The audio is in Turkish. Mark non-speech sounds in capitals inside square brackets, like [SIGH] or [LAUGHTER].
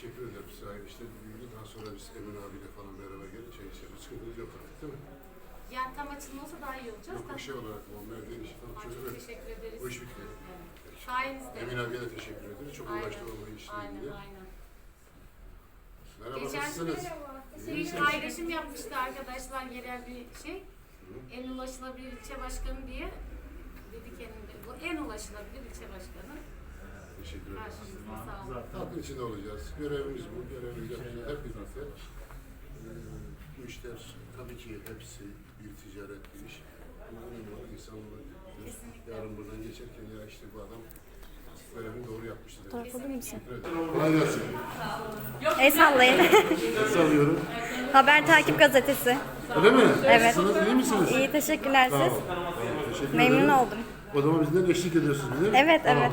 Teşekkür ederim. Hayırlı işler diliyorum. Daha sonra biz Emin abiyle falan beraber gelip çay içeriz. Sıkıntınız yok artık değil mi? Yani tam açılma olsa daha iyi olacağız Yok da. bir şey olarak o merdiven işi falan Ay, çok teşekkür ederiz. O iş bitti. Evet. Sayenizde. Emin abiye de teşekkür ederiz. Çok Aynen. uğraştı o işle Aynen ilgili. aynen. Merhaba Geçen nasılsınız? bir paylaşım yapmıştı arkadaşlar yerel bir şey. En ulaşılabilir ilçe başkanı diye. Dedi kendinde. Bu en ulaşılabilir ilçe başkanı. Teşekkür. Karşınızda sağ olun. Halkın içinde olacağız. Görevimiz bu. Görevimizi yapacağız hep birlikte. Ee, bu işler tabii ki hepsi bir ticaret bir iş. Olan insanlık. Kesinlikle. Yarın buradan geçerken ya işte bu adam görevini doğru alır mısın? Teşekkür ederim. Kolay gelsin. El sallayın. Nasıl [LAUGHS] alıyorum? Haber Takip Gazetesi. Öyle mi? Evet. Nasılsınız? İyi misiniz? İyi teşekkürler Sağ olun. siz. Teşekkür Memnun ederim. oldum. O zaman bizden eşlik ediyorsunuz bize. Evet Tamam. evet.